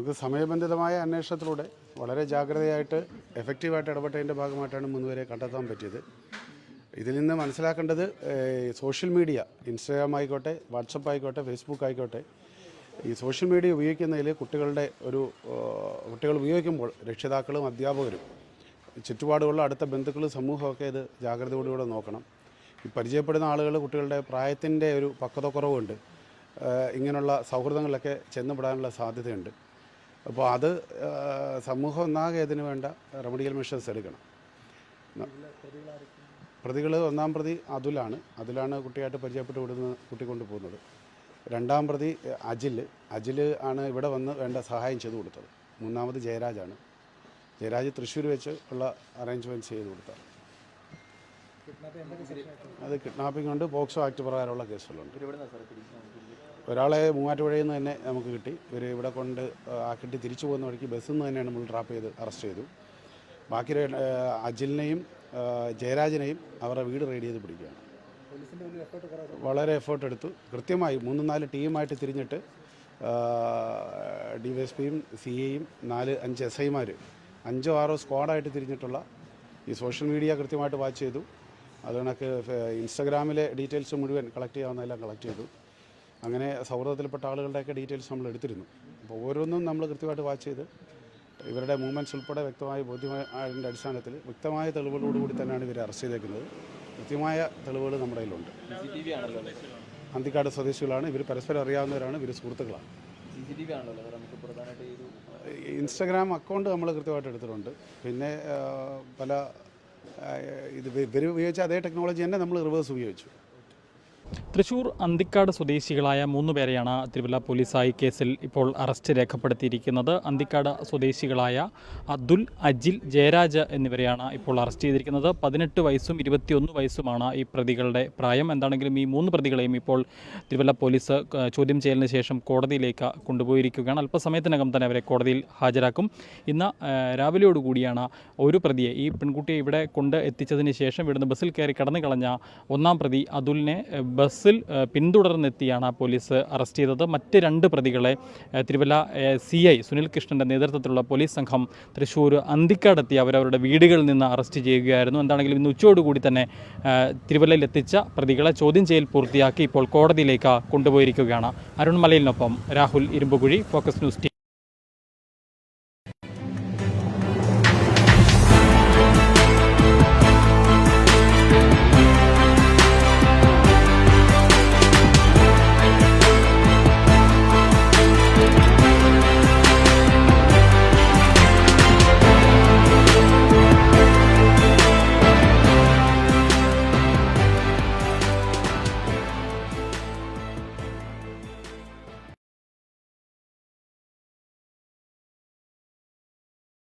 നമുക്ക് സമയബന്ധിതമായ അന്വേഷണത്തിലൂടെ വളരെ ജാഗ്രതയായിട്ട് എഫക്റ്റീവായിട്ട് ഇടപെട്ടതിന്റെ ഭാഗമായിട്ടാണ് മൂന്നുപേരെ കണ്ടെത്താൻ പറ്റിയത്. ഇതിൽ നിന്ന് മനസ്സിലാക്കേണ്ടത് സോഷ്യൽ മീഡിയ ഇൻസ്റ്റാഗ്രാം ആയിക്കോട്ടെ വാട്സപ്പ് ആയിക്കോട്ടെ ഫേസ്ബുക്ക് ആയിക്കോട്ടെ ഈ സോഷ്യൽ മീഡിയ ഉപയോഗിക്കുന്നതിൽ കുട്ടികളുടെ ഒരു കുട്ടികൾ ഉപയോഗിക്കുമ്പോൾ രക്ഷിതാക്കളും അധ്യാപകരും ചുറ്റുപാടുകളുള്ള അടുത്ത ബന്ധുക്കളും സമൂഹമൊക്കെ ഇത് ജാഗ്രതയോടുകൂടെ നോക്കണം. ഈ പരിചയപ്പെടുന്ന ആളുകൾ കുട്ടികളുടെ പ്രായത്തിന്റെ ഒരു പക്വതക്കുറവുണ്ട്. ഇങ്ങനെയുള്ള സൗഹൃദങ്ങളിലൊക്കെ ചെന്നുപെടാനുള്ള സാധ്യതയുണ്ട്. അപ്പോൾ അത് സമൂഹം ഒന്നാകെ അതിന് വേണ്ട റെമഡിയൽ മെഷേഴ്സ് എടുക്കണം. പ്രതികൾ ഒന്നാം പ്രതി അതുലാണ്. അതിലാണ് കുട്ടിയായിട്ട് പരിചയപ്പെട്ട് വിടുന്ന കുട്ടി കൊണ്ടുപോകുന്നത് രണ്ടാം പ്രതി അജിൽ. അജിൽ ആണ് ഇവിടെ വന്ന് വേണ്ട സഹായം ചെയ്തു കൊടുത്തത്. മൂന്നാമത് ജയരാജാണ്. ജയരാജ് തൃശ്ശൂർ വെച്ച് ഉള്ള അറേഞ്ച്മെന്റ്സ് ചെയ്തു കൊടുത്തത് അത് കിഡ്നാപ്പിംഗ് ഉണ്ട്. പോക്സോ ആക്ട് പ്രകാരമുള്ള കേസുകളുണ്ട്. ഒരാളെ മൂവാറ്റുപുഴയിൽ നിന്ന് തന്നെ നമുക്ക് കിട്ടി. ഇവർ ഇവിടെ കൊണ്ട് ആ കിട്ടി തിരിച്ചു പോകുന്ന വഴിക്ക് ബസ്സിൽ നിന്ന് തന്നെയാണ് നമ്മൾ ട്രാപ്പ് ചെയ്ത് അറസ്റ്റ് ചെയ്തു. ബാക്കി അജിലിനെയും ജയരാജനെയും അവരുടെ വീട് റെയ്ഡ് ചെയ്ത് പിടിക്കുകയാണ്. വളരെ എഫേർട്ട് എടുത്തു. കൃത്യമായി മൂന്ന് നാല് ടീമായിട്ട് തിരിഞ്ഞിട്ട് ഡി വൈ എസ് പിയും സി എയും നാല് അഞ്ച് എസ് ഐമാർ അഞ്ചോ ആറോ സ്ക്വാഡായിട്ട് തിരിഞ്ഞിട്ടുള്ള ഈ സോഷ്യൽ മീഡിയ കൃത്യമായിട്ട് വാച്ച് ചെയ്തു. അത് കണക്ക് ഇൻസ്റ്റഗ്രാമിലെ ഡീറ്റെയിൽസ് മുഴുവൻ കളക്ട് ചെയ്യാവുന്നതെല്ലാം കളക്ട് ചെയ്തു. അങ്ങനെ സൗഹൃദത്തിൽപ്പെട്ട ആളുകളുടെയൊക്കെ ഡീറ്റെയിൽസ് നമ്മൾ എടുത്തിരുന്നു. അപ്പോൾ ഓരോന്നും നമ്മൾ കൃത്യമായിട്ട് വാച്ച് ചെയ്ത് ഇവരുടെ മൂവ്മെന്റ്സ് ഉൾപ്പെടെ വ്യക്തമായ ബോധ്യമായതിന്റെ അടിസ്ഥാനത്തിൽ വ്യക്തമായ തെളിവുകളോടുകൂടി തന്നെയാണ് ഇവരെ അറസ്റ്റ് ചെയ്തേക്കുന്നത്. കൃത്യമായ തെളിവുകൾ നമ്മുടെ കയ്യിലുണ്ട്. അന്തിക്കാട് സ്വദേശികളാണ്. ഇവർ പരസ്പരം അറിയാവുന്നവരാണ്. ഇവർ സുഹൃത്തുക്കളാണ്. ഇൻസ്റ്റഗ്രാം അക്കൗണ്ട് നമ്മൾ കൃത്യമായിട്ട് എടുത്തിട്ടുണ്ട്. പിന്നെ പല ഇത് ഇവർ ഉപയോഗിച്ച അതേ ടെക്നോളജി തന്നെ നമ്മൾ റിവേഴ്സ് ഉപയോഗിച്ചു. തൃശൂർ അന്തിക്കാട് സ്വദേശികളായ മൂന്ന് പേരെയാണ് തിരുവല്ല പോലീസായി കേസിൽ ഇപ്പോൾ അറസ്റ്റ് രേഖപ്പെടുത്തിയിരിക്കുന്നത്. അന്തിക്കാട് സ്വദേശികളായ അതുൽ അജിൽ ജയരാജ് എന്നിവരെയാണ് ഇപ്പോൾ അറസ്റ്റ് ചെയ്തിരിക്കുന്നത്. പതിനെട്ട് വയസ്സും ഇരുപത്തിയൊന്ന് വയസ്സുമാണ് ഈ പ്രതികളുടെ പ്രായം. എന്താണെങ്കിലും ഈ മൂന്ന് പ്രതികളെയും ഇപ്പോൾ തിരുവല്ല പോലീസ് ചോദ്യം ചെയ്യലിന് ശേഷം കോടതിയിലേക്ക് കൊണ്ടുപോയിരിക്കുകയാണ്. അല്പസമയത്തിനകം തന്നെ അവരെ കോടതിയിൽ ഹാജരാക്കും. ഇന്ന് രാവിലെയോടുകൂടിയാണ് ഒരു പ്രതിയെ ഈ പെൺകുട്ടിയെ ഇവിടെ കൊണ്ട് എത്തിച്ചതിന് ശേഷം ഇവിടുന്ന് ബസ്സിൽ കയറി കടന്നു കളഞ്ഞ ഒന്നാം പ്രതി അതുലിനെ ഏഹ്, ബസ്സിൽ പിന്തുടർന്നെത്തിയാണ് ആ പോലീസ് അറസ്റ്റ് ചെയ്തത്. മറ്റ് രണ്ട് പ്രതികളെ തിരുവല്ല സി ഐ സുനിൽ കൃഷ്ണന്റെ നേതൃത്വത്തിലുള്ള പോലീസ് സംഘം തൃശ്ശൂർ അന്തിക്കാടെത്തി അവരവരുടെ വീടുകളിൽ നിന്ന് അറസ്റ്റ് ചെയ്യുകയായിരുന്നു. എന്താണെങ്കിലും ഇന്ന് ഉച്ചയോടുകൂടി തന്നെ തിരുവല്ലയിൽ എത്തിച്ച പ്രതികളെ ചോദ്യം ചെയ്യൽ പൂർത്തിയാക്കി ഇപ്പോൾ കോടതിയിലേക്ക് കൊണ്ടുപോയിരിക്കുകയാണ്. അരുൺ മലയിലിനൊപ്പം രാഹുൽ ഇരുമ്പുകുഴി ഫോക്കസ് ന്യൂസ്